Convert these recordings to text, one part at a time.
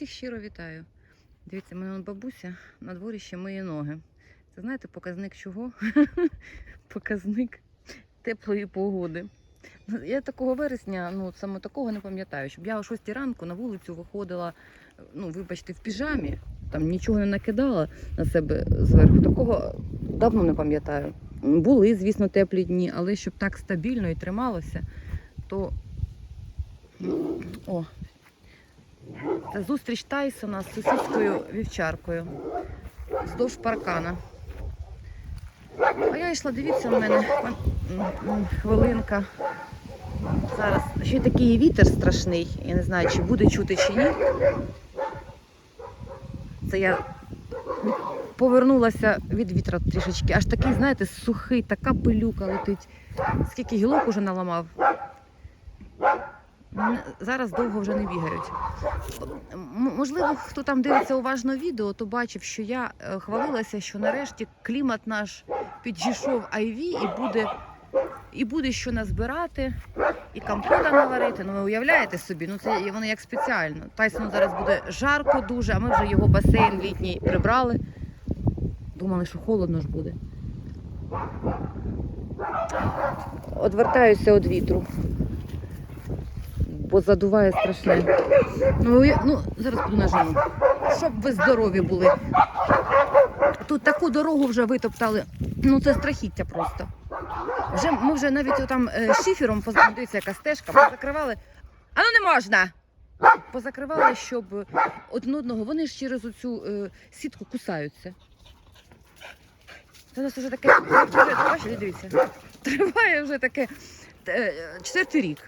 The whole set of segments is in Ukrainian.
всіх щиро вітаю. Дивіться, мене бабуся на дворі ще миє ноги. Це знаєте, показник чого? показник теплої погоди. Я такого вересня, ну саме такого не пам'ятаю, щоб я о 6 ранку на вулицю виходила, ну, вибачте, в піжамі, там нічого не накидала на себе зверху. Такого давно не пам'ятаю. Були, звісно, теплі дні, але щоб так стабільно і трималося, то о, це зустріч Тайсона з сусідською вівчаркою вздовж паркана. А я йшла, дивіться, в мене хвилинка. Зараз ще такий вітер страшний. Я не знаю, чи буде чути, чи ні. Це я повернулася від вітра трішечки. Аж такий, знаєте, сухий, така пилюка летить. Скільки гілок уже наламав. Зараз довго вже не бігають. Можливо, хто там дивиться уважно відео, то бачив, що я е, хвалилася, що нарешті клімат наш підійшов айві і буде, і буде що назбирати, і компота наварити. Ну ви уявляєте собі, ну це воно як спеціально. Тайсону зараз буде жарко дуже, а ми вже його басейн літній прибрали. Думали, що холодно ж буде. Одвертаюся від вітру бо задуває страшне. Ну, я- ну зараз нажиму. Щоб ви здорові були. Тут таку дорогу вже витоптали. Ну це страхіття просто. Вже, ми вже навіть там е, шифером, поз- дивіться, яка стежка, позакривали. А ну не можна! Позакривали, щоб один одного, вони ж через оцю е, сітку кусаються. Це у нас вже таке, бачите, дивіться, триває вже таке е, четвертий рік.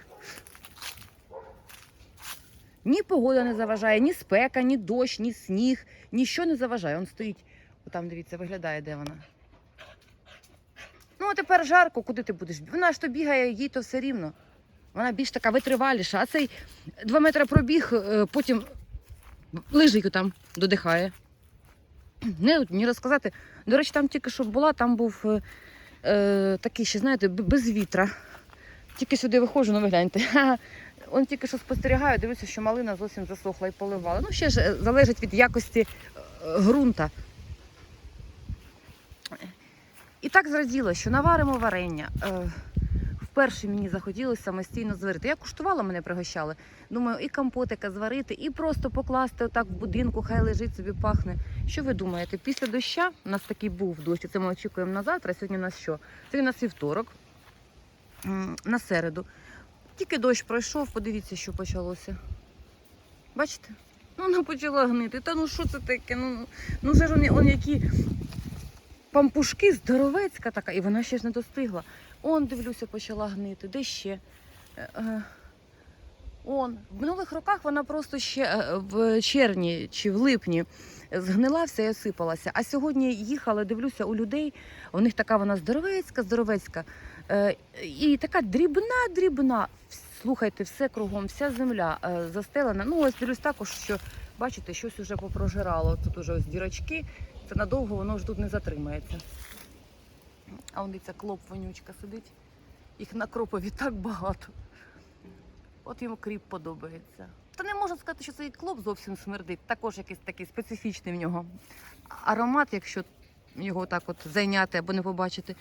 Ні погода не заважає, ні спека, ні дощ, ні сніг, ніщо не заважає. Он стоїть, там дивіться, виглядає, де вона. Ну, а тепер жарко, куди ти будеш? Вона ж то бігає, їй то все рівно. Вона більш така витриваліша, а цей два метри пробіг, е, потім лежить там, додихає. Не, ні розказати. До речі, там тільки що була, там був е, е, такий ще, знаєте, без вітра. Тільки сюди виходжу, ну ви гляньте. Он тільки що спостерігаю, дивлюся, що малина зовсім засохла і поливала. Ну, ще ж е, залежить від якості е, ґрунта. І так зраділа, що наваримо варення. Е, Вперше мені захотілося самостійно зварити. Я куштувала, мене пригощали. Думаю, і компотика зварити, і просто покласти отак в будинку, хай лежить собі пахне. Що ви думаєте? Після доща у нас такий був дощ, це ми очікуємо на завтра. Сьогодні у нас що? Сьогодні у нас вівторок, на середу. Тільки дощ пройшов, подивіться, що почалося. Бачите? Ну, вона почала гнити. Та ну що це таке? Ну, ну вже ж вони, он які пампушки, здоровецька така, і вона ще ж не достигла. Он, дивлюся, почала гнити. Де ще? Е, е, Он. В минулих роках вона просто ще е, в червні чи в липні згнила все і осипалася. А сьогодні їхала, дивлюся, у людей, у них така вона здоровецька, здоровецька. Е, і така дрібна, дрібна. Слухайте, все кругом, вся земля е, застелена. Ну, ось дивлюсь також, що бачите, щось уже попрожирало. Тут уже ось дірочки. Це надовго воно ж тут не затримається. А вон дивіться, клоп вонючка сидить. Їх на кропові так багато. От йому кріп подобається. Та не можу сказати, що цей клоп зовсім смердить. Також якийсь такий специфічний в нього аромат, якщо його так от зайняти або не побачити.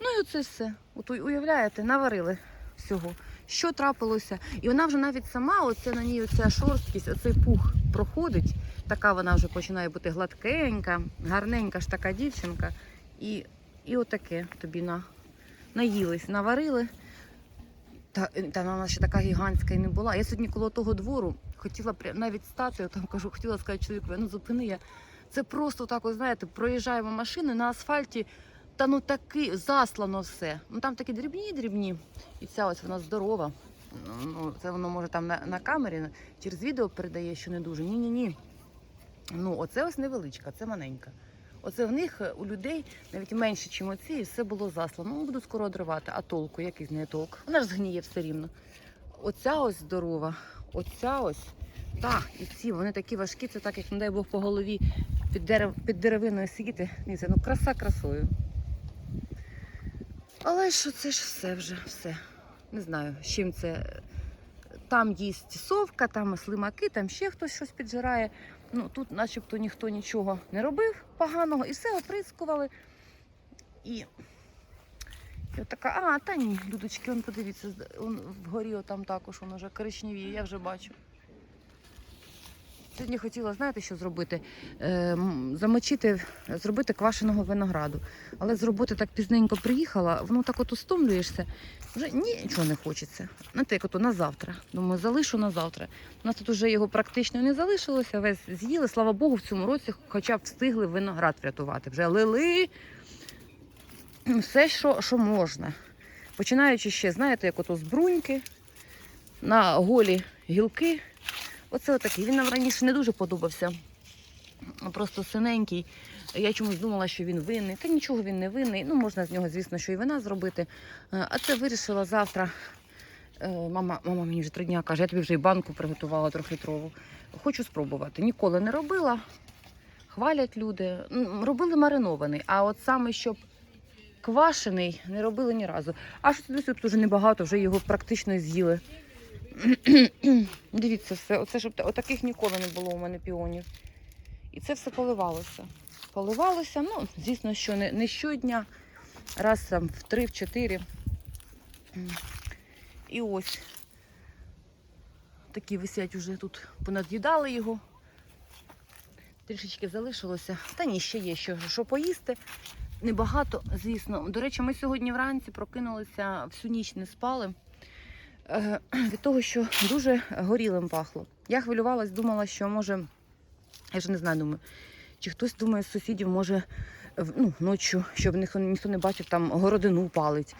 Ну і оце все. От уявляєте, наварили всього. Що трапилося? І вона вже навіть сама, оце на ній оця шорсткість, оцей пух проходить. Така вона вже починає бути гладкенька, гарненька ж така дівчинка. І, і отаке тобі на, наїлись, наварили. Та, та вона ще така гігантська і не була. Я сьогодні коло того двору хотіла навіть стати, я там кажу, хотіла сказати чоловіку, ну зупини я. Це просто так, от, знаєте, проїжджаємо машини на асфальті, та ну таки заслано все. Ну там такі дрібні, дрібні. І ця ось вона здорова. Ну, це воно може там на, на камері через відео передає, що не дуже. Ні, ні, ні. Ну, оце ось невеличка, це маленька. Оце в них е, у людей навіть менше, ніж оці, і все було заслано. Ну, буду скоро одривати. А толку, який з неї толк? Вона ж згніє все рівно. Оця ось здорова, оця ось. Так, і ці, вони такі важкі, це так, як не дай Бог по голові під, дерев, під деревиною сидіти. Дивіться, ну краса красою. Але що це ж все вже, все. Не знаю, з чим це там їсть совка, там слимаки, там ще хтось щось піджирає. Ну, тут начебто ніхто нічого не робив поганого, і все оприскували. І, от така, а, та ні, людочки, он подивіться, он вгорі там також воно вже коричневіє, я вже бачу. Сьогодні хотіла, знаєте, що зробити? Е, замочити, зробити квашеного винограду. Але з роботи так пізненько приїхала, воно так от устомлюєшся, вже нічого не хочеться. Знаєте, як ото на завтра. Думаю, залишу на завтра. У нас тут вже його практично не залишилося, весь з'їли. Слава Богу, в цьому році хоча б встигли виноград врятувати. Вже лили все, що, що можна. Починаючи ще, знаєте, як ото з бруньки на голі гілки. Оце отакий. Він нам раніше не дуже подобався. Просто синенький. Я чомусь думала, що він винний. Та нічого він не винний. Ну, можна з нього, звісно, що і вина зробити. Е, А це вирішила завтра. Е, Мама, мама мені вже три дня каже, я тобі вже і банку приготувала трьохлітрову. Хочу спробувати. Ніколи не робила. Хвалять люди. Робили маринований, а от саме щоб квашений не робили ні разу. А що тут вже небагато, вже його практично з'їли. Дивіться все, оце щоб отаких ніколи не було у мене піонів. І це все поливалося. Поливалося, ну, звісно, що не, не щодня, раз там в три, в чотири. І ось такі висять уже тут, понад'їдали його. Трішечки залишилося. Та ні, ще є що, що поїсти. Небагато, звісно. До речі, ми сьогодні вранці прокинулися, всю ніч не спали від того, що дуже горілим пахло. Я хвилювалась, думала, що може, я ж не знаю, думаю, чи хтось думає з сусідів, може ну, ночі, щоб ніхто, ніхто не бачив, там городину палить.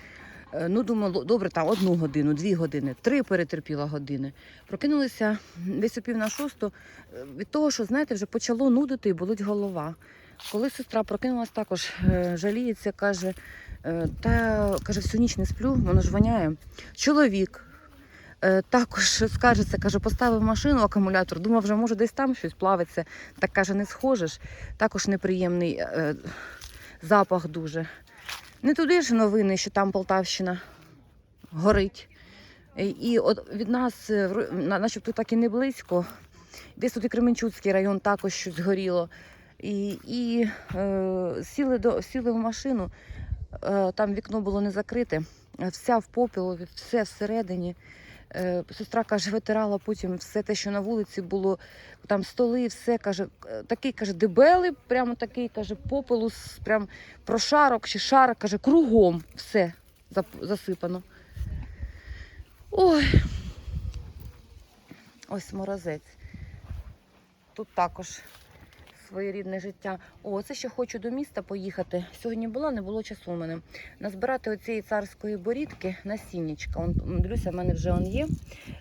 Е, Ну, думала, добре, там одну годину, дві години, три перетерпіла години. Прокинулися десь о пів на шосту е, від того, що, знаєте, вже почало нудити і болить голова. Коли сестра прокинулась також, е, жаліється, каже, е, та каже, всю ніч не сплю, воно ж воняє. Чоловік е, також скажеться, каже, поставив машину, акумулятор, думав, вже може десь там щось плавиться. Так каже, не схожеш. Також неприємний е, запах дуже. Не туди ж новини, що там Полтавщина горить. І, і от від нас, е, начебто так і не близько. Десь тут і Кременчуцький район також щось горіло. І, і е, сіли, до, сіли в машину, е, там вікно було не закрите, е, вся в попілові, все всередині. Е, сестра каже, витирала потім все те, що на вулиці було, там столи, все каже, е, такий каже, дебелий, прямо такий каже, попелу, прям прошарок чи шарок, каже, кругом все засипано. Ой. Ось морозець. Тут також своєрідне життя. О, це ще хочу до міста поїхати. Сьогодні була, не було часу у мене. Назбирати оцієї царської борідки насіннячка. Он, дивлюся, в мене вже он є.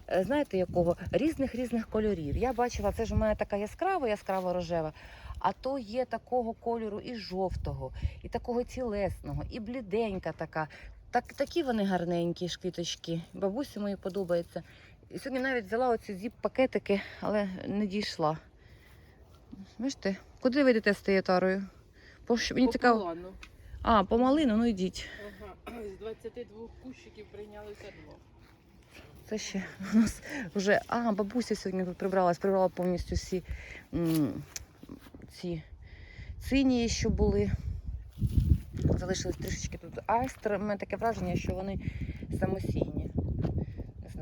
Е, Знаєте якого? Різних різних кольорів. Я бачила, це ж у мене така яскрава, яскрава рожева. А то є такого кольору і жовтого, і такого цілесного, і бліденька така. Так, такі вони гарненькі ж квіточки. Бабусі мої подобається. І сьогодні навіть взяла оці зіп-пакетики, але не дійшла. Бачите, куди ви йдете з тією тарою? По що- Мені цікаво. плану. А, по малину, ну йдіть. Ага. З 22 кущиків прийнялося два. Це ще у нас вже. А, бабуся сьогодні тут прибралась, прибрала повністю всі м, ці цинії, що були. Залишились трішечки тут айстер. У мене таке враження, що вони самосійні.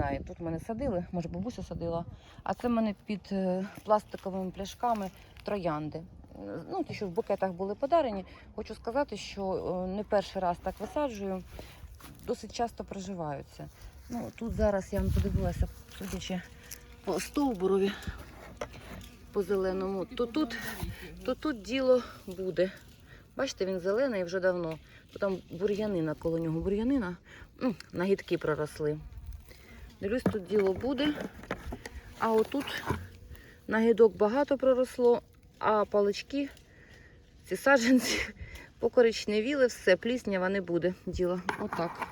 Знаю, тут мене садили, може бабуся садила. А це в мене під е, пластиковими пляшками троянди. Ну, ті, що в букетах були подарені. Хочу сказати, що е, не перший раз так висаджую, досить часто приживаються. Ну, тут зараз я вам подивилася, судячи по стовбурові, по зеленому, то тут, то тут діло буде. Бачите, він зелений вже давно. То там бур'янина коло нього. Бур'янина, ну, нагідки проросли. Дивлюсь, тут діло буде. А отут нагідок багато проросло, а палички, ці саджанці покоричневіли, все, пліснява не буде діла. Отак.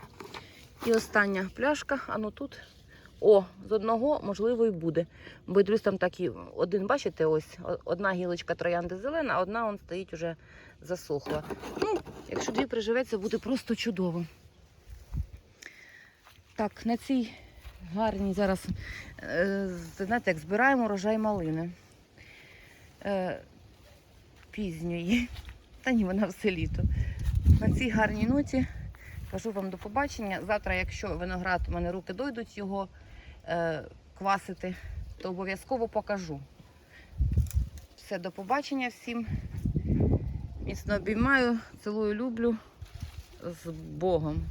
І остання пляшка, а ну тут. О, з одного, можливо, і буде. Бо дивлюсь, там так і один, бачите, ось одна гілочка троянди зелена, а одна он стоїть уже засохла. Ну, якщо дві приживеться, буде просто чудово. Так, на цій гарні. Зараз, е, знаєте, як збираємо урожай малини. Е, пізньої. Та ні, вона все літо. На цій гарній ноті кажу вам до побачення. Завтра, якщо виноград, у мене руки дойдуть його е, квасити, то обов'язково покажу. Все, до побачення всім. Міцно обіймаю, цілую, люблю з Богом.